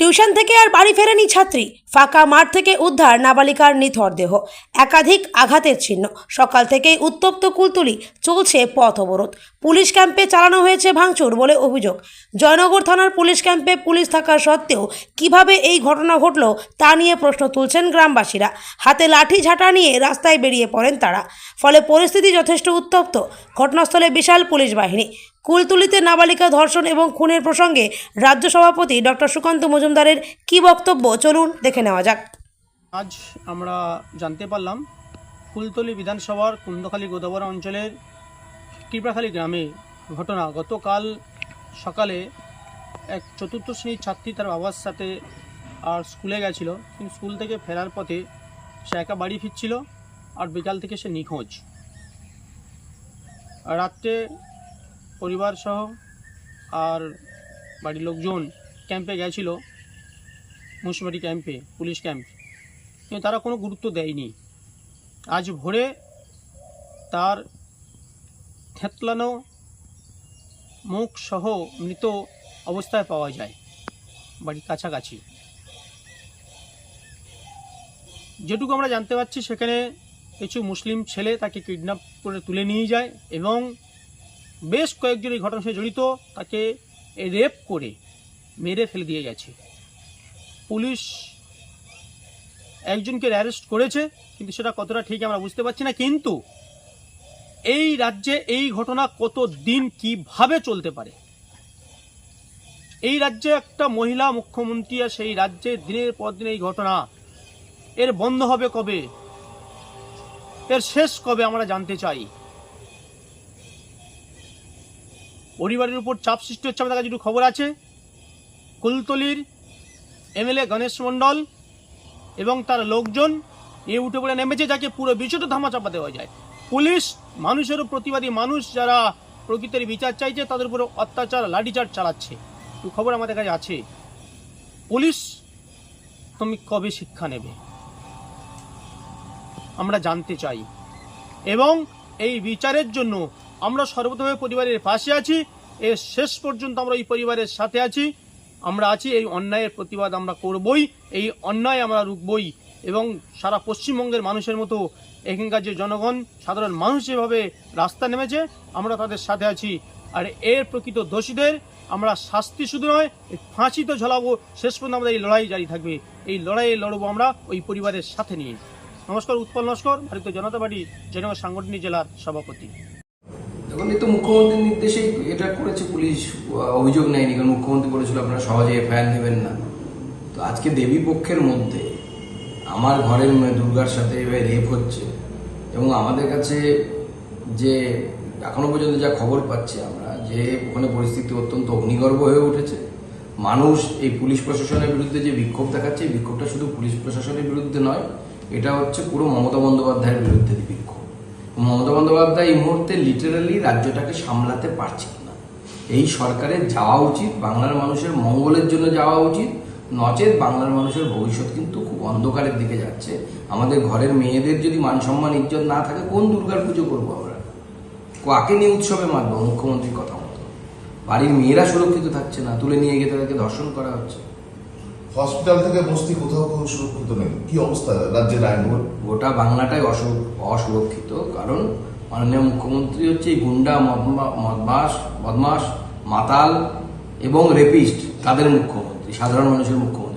Tuition থেকে আর বাড়ি ফেরেনি ছাত্রী। ফাঁকা মাঠ থেকে উদ্ধার নাবালিকার নিথর দেহ। একাধিক আঘাতের চিহ্ন। সকাল থেকেই উত্তপ্ত কুলতুলি চলছে পথ অবরোধ। পুলিশ ক্যাম্পে চালানো হয়েছে ভাঙচুর বলে অভিযোগ। জয়নগর থানার পুলিশ ক্যাম্পে পুলিশ থাকা সত্ত্বেও কীভাবে এই ঘটনা ঘটল তা নিয়ে প্রশ্ন তুলছেন গ্রামবাসীরা। হাতে লাঠি ঝাঁটা নিয়ে রাস্তায় বেরিয়ে পড়েন তারা। ফলে পরিস্থিতি যথেষ্ট উত্তপ্ত। ঘটনাস্থলে বিশাল পুলিশ বাহিনী। কুলতুলিতে নাবালিকা ধর্ষণ এবং খুনের প্রসঙ্গে রাজ্য সভাপতি ডক্টর সুকান্ত মজুমদারের কী বক্তব্য? চলুন দেখে নেওয়া যাক। আজ আমরা জানতে পারলাম ফুলতলি বিধানসভার কুন্দখালী গোদাবরা অঞ্চলের কৃপাখালী গ্রামে ঘটনা। গতকাল সকালে এক চতুর্থ শ্রেণির ছাত্রী তার বাবার সাথে আর স্কুলে গেছিল, কিন্তু স্কুল থেকে ফেরার পথে সে একা বাড়ি ফিরছিল আর বিকাল থেকে সে নিখোঁজ। রাত্রে পরিবার সহ আর বাড়ির লোকজন ক্যাম্পে গেছিল মুন্সিপালিটি ক্যাম্পে, পুলিশ ক্যাম্প। কিন্তু তারা কোনো গুরুত্ব দেয়নি। আজ ভোরে তার থেতলানো মুখ সহ মৃত অবস্থায় পাওয়া যায় বাড়ির কাছাকাছি। যেটুকু আমরা জানতে পারছি, সেখানে কিছু মুসলিম ছেলে তাকে কিডন্যাপ করে তুলে নিয়ে যায় এবং বেশ কয়েকজন এই ঘটনার সাথে জড়িত, তাকে রেপ করে মেরে ফেলে দিয়ে গেছে। পুলিশ একজনকে অ্যারেস্ট করেছে, কিন্তু সেটা কতটা ঠিক আমরা বুঝতে পারছি না, কিন্তু এই রাজ্যে এই ঘটনা কত দিন কীভাবে চলতে পারে? এই রাজ্যে একটা মহিলা মুখ্যমন্ত্রী আর সেই রাজ্যে দিনের পর দিন এই ঘটনা, এর বন্ধ হবে কবে? এর শেষ কবে আমরা জানতে চাই? পরিবারের উপর চাপ সৃষ্টি হচ্ছে আমাদের কাছে একটু খবর আছে। কুলতলির এমএলএ গণেশ মণ্ডল এবং তার লোকজন এ উঠে পড়ে নেমেছে, যাকে পুরো বিষয়টা ধামাচাপা দেওয়া যায়। পুলিশ, মানুষেরও প্রতিবাদী মানুষ যারা প্রকৃতির বিচার চাইছে, তাদের উপরে অত্যাচার, লাঠিচার্জ চালাচ্ছে। একটু খবর আমাদের কাছে আছে। পুলিশ তুমি কবে শিক্ষা নেবে? আমরা জানতে চাই। এবং এই বিচারের জন্য আমরা সর্বতভাবে পরিবারের পাশে আছি। এর শেষ পর্যন্ত আমরা এই পরিবারের সাথে আছি। আমরা আছি, এই অন্যায়ের প্রতিবাদ আমরা করবই, এই অন্যায় আমরা রুখবই এবং সারা পশ্চিমবঙ্গের মানুষের মতো এখানকার যে জনগণ, সাধারণ মানুষ যেভাবে রাস্তা নেমেছে, আমরা তাদের সাথে আছি। আর এর প্রকৃত দোষীদের আমরা শাস্তি শুধু নয়, এই ফাঁসি তো ঝলাবো, শেষ পর্যন্ত আমাদের এই লড়াই জারি থাকবে। এই লড়াইয়ে লড়বো আমরা ওই পরিবারের সাথে নিয়ে। নমস্কার, উৎপল নস্কর, ভারতীয় জনতা পার্টি জেনগর সাংগঠনিক জেলার সভাপতি। দেখুন তো মুখ্যমন্ত্রীর নির্দেশেই এটা করেছে পুলিশ অভিযোগ নেয়নি, কারণ মুখ্যমন্ত্রী বলেছিল আপনারা সহজে এফআইআর নেবেন না। তো আজকে দেবী পক্ষের মধ্যে আমার ঘরের দুর্গার সাথে এভাবে রেপ হচ্ছে এবং আমাদের কাছে যে এখনও পর্যন্ত যা খবর পাচ্ছি আমরা, যে ওখানে পরিস্থিতি অত্যন্ত অগ্নিগর্ভ হয়ে উঠেছে। মানুষ এই পুলিশ প্রশাসনের বিরুদ্ধে যে বিক্ষোভ দেখাচ্ছে বিক্ষোভটা শুধু পুলিশ প্রশাসনের বিরুদ্ধে নয়, এটা হচ্ছে পুরো মমতা বন্দ্যোপাধ্যায়ের বিরুদ্ধে বিক্ষোভ। মমতা বন্দ্যোপাধ্যায় এই মুহূর্তে লিটারালি রাজ্যটাকে সামলাতে পারছেন না। এই সরকারের যাওয়া উচিত, বাংলার মানুষের মঙ্গলের জন্য যাওয়া উচিত, নচেত বাংলার মানুষের ভবিষ্যৎ কিন্তু খুব অন্ধকারের দিকে যাচ্ছে। আমাদের ঘরের মেয়েদের যদি মান সম্মান, ইজ্জত না থাকে, কোন দুর্গার পুজো করব আমরা? কাকে নিয়ে উৎসবে মানবো মুখ্যমন্ত্রীর কথা মতো। বাড়ির মেয়েরা সুরক্ষিত থাকছে না, তুলে নিয়ে গিয়ে তাদেরকে ধর্ষণ করা হচ্ছে। হসপিটাল থেকে বস্তি কোথাও কোনো সুরক্ষিত নেই। কি অবস্থা রাজ্যের আইন? গোটা বাংলাটাই অসু- অসুরক্ষিত। কারণ মাননীয় মুখ্যমন্ত্রী হচ্ছে গুন্ডা, মদমা- মদমাস, বদমাস, মাতাল এবং রেপিস্ট, তাদের মুখ্যমন্ত্রী, সাধারণ মানুষের মুখ্যমন্ত্রী।